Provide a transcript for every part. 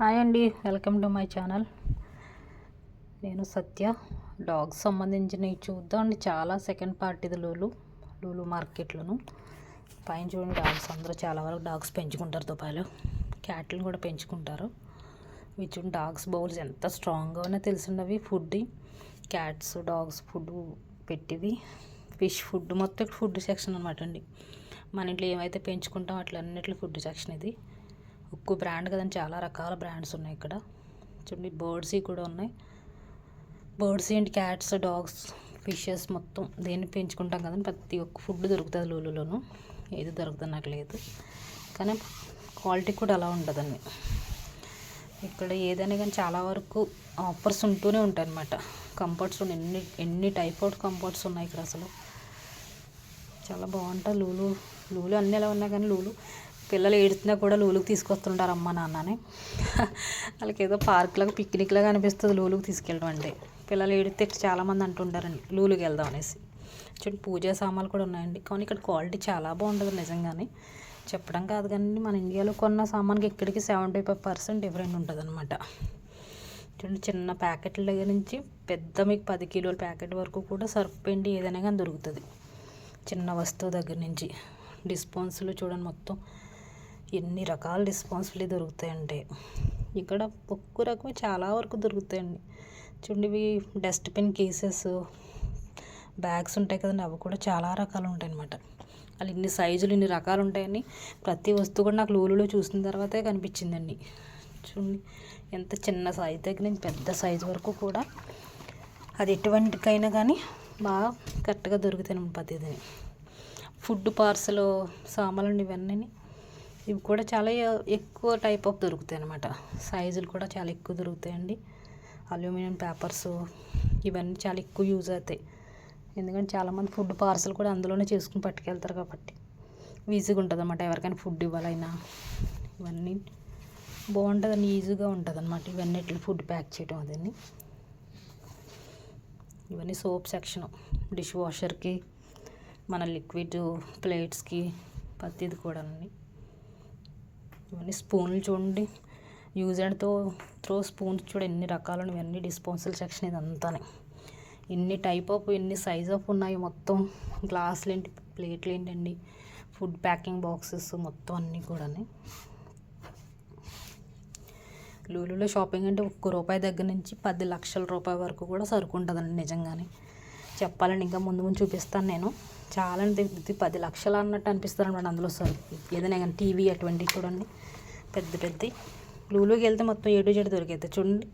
Hi అండి welcome to my channel. నేను సత్య dogs సంబంధించినవి చూద్దాం చాలా సెకండ్ పార్టీది లూలు లూలు మార్కెట్లోను. పైన చూడండి డాగ్స్ అందరూ చాలా వరకు డాగ్స్ పెంచుకుంటారు దుబాయ్లో క్యాట్లను కూడా పెంచుకుంటారు. ఇవి చూడండి డాగ్స్ బౌల్స్ ఎంత స్ట్రాంగ్గా ఉన్నాయో తెలిసిండవి. ఫుడ్ క్యాట్స్ డాగ్స్ ఫుడ్ పెట్టివి. ఫిష్ ఫుడ్ మొత్తం ఫుడ్ సెక్షన్ అనమాట అండి. మన ఇంట్లో ఏమైతే పెంచుకుంటాం అట్లా ఫుడ్ సెక్షన్ ఇది. ఒక్క బ్రాండ్ కదండి చాలా రకాల బ్రాండ్స్ ఉన్నాయి ఇక్కడ. చూడండి బర్డ్సీ కూడా ఉన్నాయి. బర్డ్స్ ఏంటి క్యాట్స్ డాగ్స్ ఫిషెస్ మొత్తం దేన్ని పెంచుకుంటాం కదండి ప్రతి ఒక్క ఫుడ్ దొరుకుతుంది లూలులోను. ఏది దొరుకుతుంది నాకు లేదు. కానీ క్వాలిటీ కూడా అలా ఉంటుందండి. ఇక్కడ ఏదైనా కానీ చాలా వరకు ఆఫర్స్ ఉంటూనే ఉంటాయి అన్నమాట కంఫర్ట్స్ ఎన్ని ఎన్ని టైప్ ఆఫ్ కంఫర్ట్స్ ఉన్నాయి ఇక్కడ అసలు. చాలా బాగుంటుంది లూలు. లూలు అన్నీ ఎలా ఉన్నాయి కానీ లూలు పిల్లలు ఏడుతున్నా కూడా లూలుకి తీసుకొస్తుంటారు అమ్మ నాన్నని. వాళ్ళకి ఏదో పార్క్లకు పిక్నిక్లాగా అనిపిస్తుంది లూలుకి తీసుకెళ్ళడం అంటే. పిల్లలు ఏడితే చాలామంది అంటుంటారండి లూలుకి వెళ్దాం అనేసి. చూడండి పూజా సామాన్లు కూడా ఉన్నాయండి. కానీ ఇక్కడ క్వాలిటీ చాలా బాగుంటుంది నిజంగానే. చెప్పడం కాదు కానీ మన ఇండియాలో కొన్న సామాన్కి ఇక్కడికి సెవెంటీ ఫైవ్ పర్సెంట్ డిఫరెంట్ ఉంటుంది అనమాట చూడండి చిన్న ప్యాకెట్ల దగ్గర నుంచి పెద్ద మీకు పది కిలోల ప్యాకెట్ వరకు కూడా సర్ఫ్ పిండి ఏదైనా కానీ దొరుకుతుంది. చిన్న వస్తువు దగ్గర నుంచి. డిస్పోన్స్లు చూడండి మొత్తం ఎన్ని రకాల డిస్పాన్సిబిలిటీ దొరుకుతాయంటే. ఇక్కడ ఒక్క రకమే చాలా వరకు దొరుకుతాయండి. చూడండి ఇవి డస్ట్బిన్ కేసెస్ బ్యాగ్స్ ఉంటాయి కదండి అవి కూడా చాలా రకాలు ఉంటాయి అన్నమాట వాళ్ళు ఇన్ని సైజులు ఇన్ని రకాలు ఉంటాయని ప్రతి వస్తువు కూడా నాకు లూలులో చూసిన తర్వాతే కనిపించిందండి. చూడండి ఎంత చిన్న సైజు దగ్గర నుంచి పెద్ద సైజు వరకు కూడా అది ఎటువంటికైనా కానీ బాగా కరెక్ట్గా దొరుకుతాయి ప్రతిదీ. ఫుడ్ పార్సల్ సామాన్లు ఇవన్నీ ఇవి కూడా చాలా ఎక్కువ టైప్ ఆఫ్ దొరుకుతాయి అనమాట సైజులు కూడా చాలా ఎక్కువ దొరుకుతాయండి. అల్యూమినియం పేపర్స్ ఇవన్నీ చాలా ఎక్కువ యూజ్ అవుతాయి. ఎందుకంటే చాలామంది ఫుడ్ పార్సల్ కూడా అందులోనే చేసుకుని పట్టుకెళ్తారు కాబట్టి. ఈజీగా ఉంటుంది అనమాట ఎవరికైనా ఫుడ్ ఇవ్వాలైనా ఇవన్నీ. బాగుంటుందండి ఈజీగా ఉంటుంది అనమాట ఇవన్నీ ఇట్లా ఫుడ్ ప్యాక్ చేయడం అదని ఇవన్నీ సోప్ సెక్షన్ డిష్ వాషర్కి మన లిక్విడ్ ప్లేట్స్కి ప్రతిది కూడా ఇవన్నీ స్పూన్లు చూడండి. యూజ్ అండ్తో త్రో స్పూన్స్ చూడ ఎన్ని రకాలు ఇవన్నీ డిస్పోజల్ సెక్షన్ ఇదంతానే. ఎన్ని టైప్ ఆఫ్ ఎన్ని సైజ్ ఆఫ్ ఉన్నాయి మొత్తం. గ్లాసులు ఏంటి ప్లేట్లు ఏంటండి ఫుడ్ ప్యాకింగ్ బాక్సెస్ మొత్తం అన్నీ కూడా లూలులో షాపింగ్ అంటే ఒక్క రూపాయి దగ్గర నుంచి పది లక్షల రూపాయల వరకు కూడా సరుకుంటుందండి నిజంగానే. చెప్పాలని ఇంకా ముందు ముందు చూపిస్తాను నేను. చాలా అంటే పది లక్షలు అన్నట్టు అనిపిస్తారు అనమాట అందులో సరుకు ఏదైనా కానీ టీవీ అటువంటి చూడండి. పెద్ద పెద్ద. లూలోకి వెళ్తే మొత్తం ఏడు చెడు దొరికైతే చూడండి.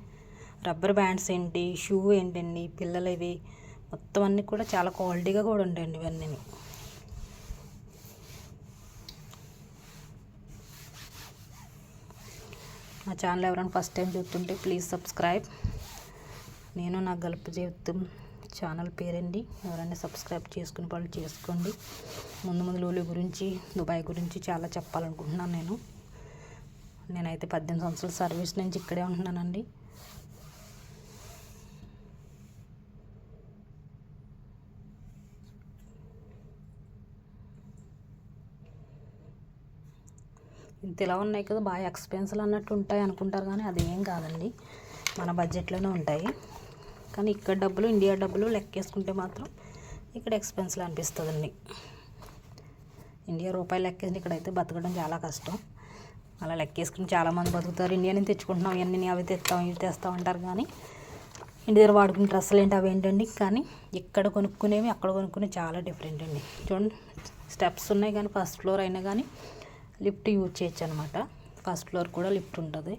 రబ్బర్ బ్యాండ్స్ ఏంటి షూ ఏంటండి పిల్లలవి మొత్తం అన్నీ కూడా చాలా క్వాలిటీగా కూడా ఉంటాయండి ఇవన్నీ. నా ఛానల్ ఎవరైనా ఫస్ట్ టైం చూస్తుంటే ప్లీజ్ సబ్స్క్రైబ్ నేను నా గల్పు జీవితం ఛానల్ పేరండి. ఎవరైనా సబ్స్క్రైబ్ చేసుకునే వాళ్ళు చేసుకోండి. ముందు ముందు లోలి గురించి దుబాయ్ గురించి చాలా చెప్పాలనుకుంటున్నాను నేను. నేనైతే పద్దెనిమిది సంవత్సరాల సర్వీస్ నుంచి ఇక్కడే ఉంటున్నానండి. ఇంత ఇలా ఉన్నాయి కదా బాగా ఎక్స్పెన్సివ్ అన్నట్టు ఉంటాయి అనుకుంటారు కానీ అది ఏం కాదండి. మన బడ్జెట్లోనే ఉంటాయి. కానీ ఇక్కడ డబ్బులు ఇండియా డబ్బులు లెక్కేసుకుంటే మాత్రం ఇక్కడ ఎక్స్పెన్సివ్ అనిపిస్తుందండి. ఇండియా రూపాయలు లెక్కేసి ఇక్కడైతే బతకడం చాలా కష్టం. అలా లెక్కేసుకుని చాలామంది బతుకుతారు. ఇండియా నుంచి తెచ్చుకుంటున్నాం ఇవన్నీ అవి తెస్తాం ఇవి తెస్తాం అంటారు కానీ ఇంటి దగ్గర వాడుకునే డ్రెస్సులు ఏంటి అవి ఏంటండి? కానీ ఇక్కడ కొనుక్కునేవి అక్కడ కొనుక్కునే చాలా డిఫరెంట్ అండి. చూడండి స్టెప్స్ ఉన్నాయి కానీ ఫస్ట్ ఫ్లోర్ అయినా కానీ లిఫ్ట్ యూజ్ చేయొచ్చు అనమాట ఫస్ట్ ఫ్లోర్ కూడా లిఫ్ట్ ఉంటుంది.